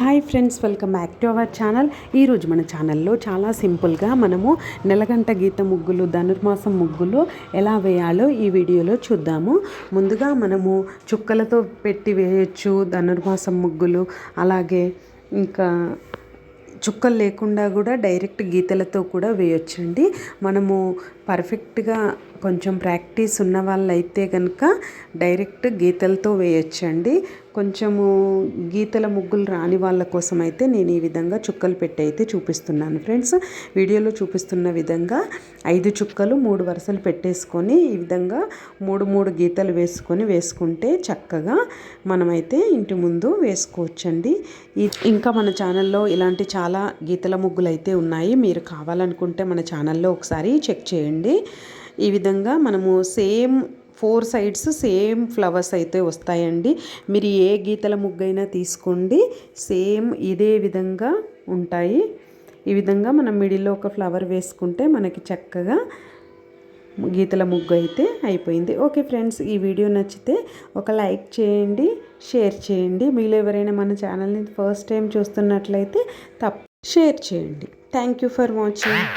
Hi friends welcome back to our channel. ఈరోజు మన ఛానల్లో చాలా సింపుల్గా మనము నెలగంట గీత ముగ్గులు ధనుర్మాసం ముగ్గులు ఎలా వేయాలో ఈ వీడియోలో చూద్దాము. ముందుగా మనము చుక్కలతో పెట్టి వేయచ్చు ధనుర్మాసం ముగ్గులు అలాగే ఇంకా చుక్కలు లేకుండా కూడా డైరెక్ట్ గీతలతో కూడా వేయొచ్చండి. మనము పర్ఫెక్ట్గా కొంచెం ప్రాక్టీస్ ఉన్న వాళ్ళైతే కనుక డైరెక్ట్ గీతలతో వేయొచ్చండి. కొంచెము గీతల ముగ్గులు రాని వాళ్ళ కోసం అయితే నేను ఈ విధంగా చుక్కలు పెట్టి అయితే చూపిస్తున్నాను ఫ్రెండ్స్. వీడియోలో చూపిస్తున్న విధంగా ఐదు చుక్కలు మూడు వరుసలు పెట్టేసుకొని ఈ విధంగా మూడు మూడు గీతలు వేసుకొని వేసుకుంటే చక్కగా మనమైతే ఇంటి ముందు వేసుకోవచ్చండి. ఇంకా మన ఛానల్లో ఇలాంటి చాలా గీతల ముగ్గులు అయితే ఉన్నాయి. మీరు కావాలనుకుంటే మన ఛానల్లో ఒకసారి చెక్ చేయండి. ఈ విధంగా మనము same four sides same flowers అయితే వస్తాయండి. మీరు ఏ గీతల ముగ్గైనా తీసుకోండి. సేమ్ ఇదే విధంగా ఉంటాయి. ఈ విధంగా మనం మిడిల్లో ఒక ఫ్లవర్ వేసుకుంటే మనకి చక్కగా గీతల ముగ్గు అయితే అయిపోయింది. ఓకే ఫ్రెండ్స్ ఈ వీడియో నచ్చితే ఒక లైక్ చేయండి షేర్ చేయండి. మీరు ఎవరైనా మన ఛానల్ని ఫస్ట్ టైం చూస్తున్నట్లయితే తప్ప షేర్ చేయండి. Thank you for watching.